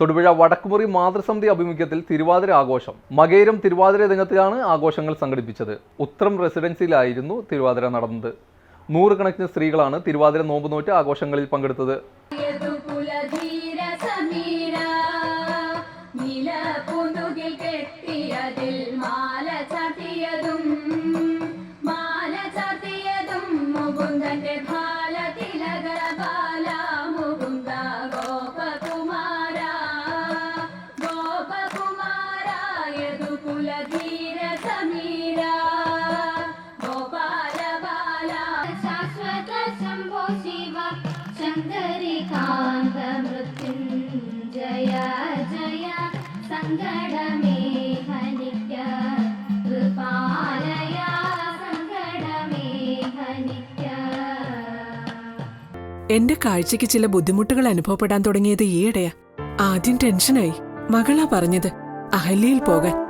തൊടുപുഴ വടക്കുമുറി മാതൃസമിതി ആഭിമുഖ്യത്തിൽ തിരുവാതിര ആഘോഷം. മകേരം തിരുവാതിര രംഗത്തിലാണ് ആഘോഷങ്ങൾ സംഘടിപ്പിച്ചത്. ഉത്രം റെസിഡൻസിയിലായിരുന്നു തിരുവാതിര നടന്നത്. നൂറുകണക്കിന് സ്ത്രീകളാണ് തിരുവാതിര നോമ്പ് നോറ്റ് ആഘോഷങ്ങളിൽ പങ്കെടുത്തത്. മാല ചാർത്തിയതും മാല ചാർത്തിയതും മുകുന്ദന്റെ ഭാല എന്റെ കാഴ്ചയ്ക്ക് ചില ബുദ്ധിമുട്ടുകൾ അനുഭവപ്പെടാൻ തുടങ്ങിയത് ഈയിടെയാ. ആദ്യം ടെൻഷനായി. മകളാ പറഞ്ഞത് അഹല്യയിൽ പോകാൻ.